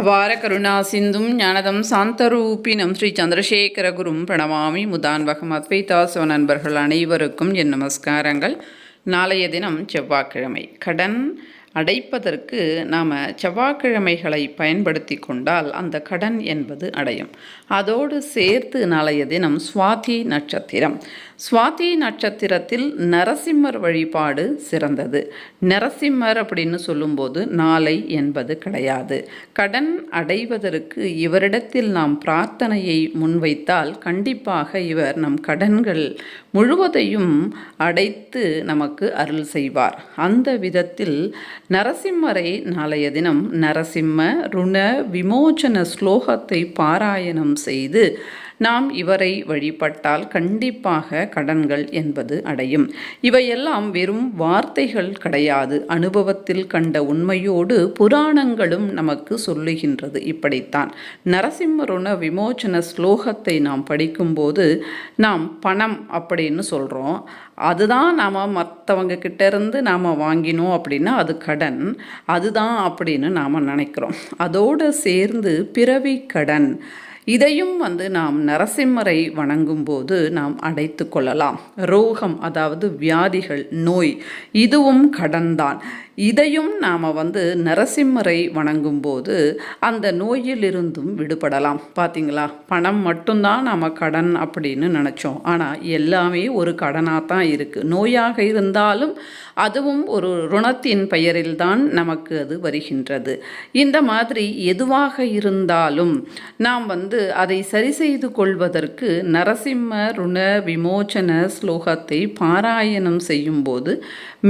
அபார கருணா சிந்தும் ஞானதம் சாந்தரூபினம் ஸ்ரீ சந்திரசேகர குரும் பிரணமாமி முதான்வகம் அத்வைதாசவ நண்பர்கள் அனைவருக்கும் என் நமஸ்காரங்கள். நாளைய தினம் செவ்வாய்க்கிழமை. கடன் அடைப்பதற்கு நாம் செவ்வாய்க்கிழமைகளை பயன்படுத்தி கொண்டால் அந்த கடன் என்பது அடையும். அதோடு சேர்த்து நாளைய தினம் சுவாதி நட்சத்திரம். சுவாதி நட்சத்திரத்தில் நரசிம்மர் வழிபாடு சிறந்தது. நரசிம்மர் அப்படின்னு சொல்லும்போது நாளை என்பது கிடையாது. கடன் அடைவதற்கு இவரிடத்தில் நாம் பிரார்த்தனையை முன்வைத்தால் கண்டிப்பாக இவர் நம் கடன்கள் முழுவதையும் அடைத்து நமக்கு அருள் செய்வார். அந்த விதத்தில் நரசிம்மரை நாளைய தினம் நரசிம்ம ருண விமோச்சன ஸ்லோகத்தை பாராயணம் செய்து நாம் இவரை வழிபட்டால் கண்டிப்பாக கடன்கள் என்பது அடையும். இவையெல்லாம் வெறும் வார்த்தைகள் கிடையாது. அனுபவத்தில் கண்ட உண்மையோடு புராணங்களும் நமக்கு சொல்லுகின்றது. இப்படித்தான். நரசிம்மருண விமோச்சன ஸ்லோகத்தை நாம் படிக்கும்போது நாம் பணம் அப்படின்னு சொல்கிறோம் அதுதான் நாம் மற்றவங்க கிட்டேருந்து நாம் வாங்கினோம் அப்படின்னா அது கடன். அதுதான் அப்படின்னு நாம் நினைக்கிறோம். அதோடு சேர்ந்து பிறவி கடன். இதையும் வந்து நாம் நரசிம்மரை வணங்கும்போது நாம் அடைத்து கொள்ளலாம். ரோகம் அதாவது வியாதிகள் நோய் இதுவும் கடன்தான். இதையும் நாம் வந்து நரசிம்மரை வணங்கும்போது அந்த நோயிலிருந்தும் விடுபடலாம். பார்த்தீங்களா பணம் மட்டும்தான் நாம் கடன் அப்படின்னு நினச்சோம். ஆனால் எல்லாமே ஒரு கடனாக தான் இருக்குது நோயாக இருந்தாலும் அதுவும் ஒரு ருணத்தின் பெயரில்தான் நமக்கு அது வருகின்றது. இந்த மாதிரி எதுவாக இருந்தாலும் நாம் வந்து அதை சரி செய்து கொள்வதற்கு நரசிம்ம ருண விமோச்சன ஸ்லோகத்தை பாராயணம் செய்யும்போது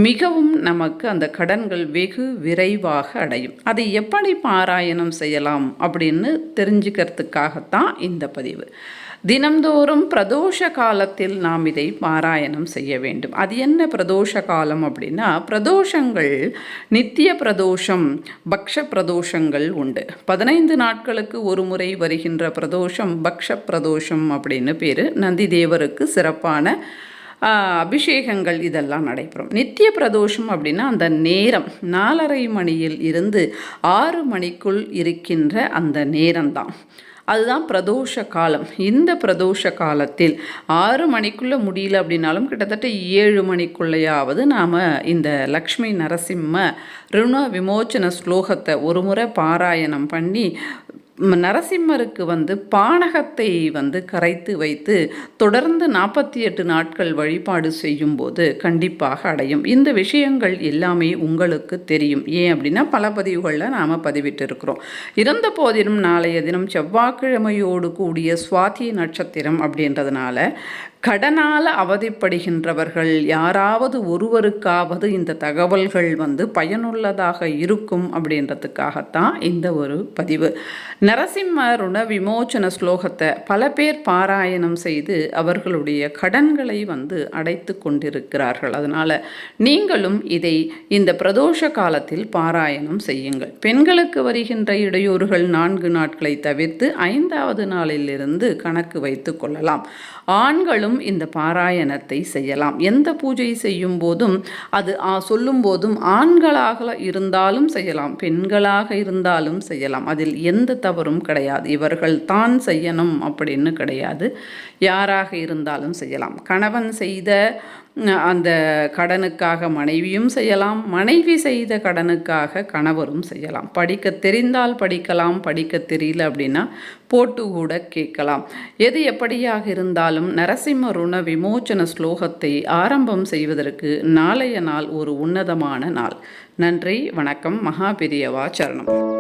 மிகவும் நமக்கு அந்த கடன் பலன்கள் வெகு விரைவாக அடையும். அதை எப்படி பாராயணம் செய்யலாம் அப்படின்னு தெரிஞ்சுக்கிறதுக்காகத்தான் இந்த பதிவு. தினம்தோறும் பிரதோஷ காலத்தில் நாம் இதை பாராயணம் செய்ய வேண்டும். அது என்ன பிரதோஷ காலம் அப்படின்னா பிரதோஷங்கள் நித்திய பிரதோஷம் பக்ஷ பிரதோஷங்கள் உண்டு. பதினைந்து நாட்களுக்கு ஒரு முறை வருகின்ற பிரதோஷம் பக்ஷ பிரதோஷம் அப்படின்னு பேர். நந்தி தேவருக்கு சிறப்பான அபிஷேகங்கள் இதெல்லாம் நடைபெறும். நித்திய பிரதோஷம் அப்படின்னா அந்த நேரம் நாலரை மணியில் இருந்து ஆறு மணிக்குள் இருக்கின்ற அந்த நேரம்தான். அதுதான் பிரதோஷ காலம். இந்த பிரதோஷ காலத்தில் ஆறு மணிக்குள்ளே முடியல அப்படின்னாலும் கிட்டத்தட்ட ஏழு மணிக்குள்ளேயாவது நாம் இந்த லக்ஷ்மி நரசிம்ம ருண விமோச்சன ஸ்லோகத்தை ஒரு முறை பாராயணம் பண்ணி நரசிம்மருக்கு வந்து பானகத்தை வந்து கரைத்து வைத்து தொடர்ந்து நாற்பத்தி எட்டு நாட்கள் வழிபாடு செய்யும்போது கண்டிப்பாக அடையும். இந்த விஷயங்கள் எல்லாமே உங்களுக்கு தெரியும். ஏன் அப்படின்னா பல பதிவுகளில் நாம் பதிவிட்டிருக்கிறோம். இருந்த போதிலும் நாளைய தினம் செவ்வாய்க்கிழமையோடு கூடிய சுவாதி நட்சத்திரம் அப்படின்றதுனால கடனால் அவதிப்படுகின்றவர்கள் யாராவது ஒருவருக்காவது இந்த தகவல்கள் வந்து பயனுள்ளதாக இருக்கும் அப்படின்றதுக்காகத்தான் இந்த ஒரு பதிவு. நரசிம்ம ருண விமோச்சன ஸ்லோகத்தை பல பேர் பாராயணம் செய்து அவர்களுடைய கடன்களை வந்து அடைத்து கொண்டிருக்கிறார்கள். அதனால் நீங்களும் இதை இந்த பிரதோஷ காலத்தில் பாராயணம் செய்யுங்கள். பெண்களுக்கு வருகின்ற இடையூறுகள் நான்கு நாட்களை தவிர்த்து ஐந்தாவது நாளிலிருந்து கணக்கு வைத்து கொள்ளலாம். ஆண்களும் இந்த பாராயணத்தை செய்யலாம். எந்த பூஜை செய்யும் போதும் அது சொல்லும் போதும் ஆண்களாக இருந்தாலும் செய்யலாம் பெண்களாக இருந்தாலும் செய்யலாம். அதில் எந்த தவறும் கிடையாது. இவர்கள் தான் செய்யணும் அப்படின்னு கிடையாது. யாராக இருந்தாலும் செய்யலாம். கணவன் செய்த அந்த கடனுக்காக மனைவியும் செய்யலாம் மனைவி செய்த கடனுக்காக கணவரும் செய்யலாம். படிக்க தெரிந்தால் படிக்கலாம் படிக்க தெரியல அப்படின்னா போட்டு கூட கேட்கலாம். எது எப்படியாக இருந்தாலும் நரசிம்ம ருண விமோச்சன ஸ்லோகத்தை ஆரம்பம் செய்வதற்கு நாளைய நாள் ஒரு உன்னதமான நாள். நன்றி வணக்கம் மகாபிரியவா சரணம்.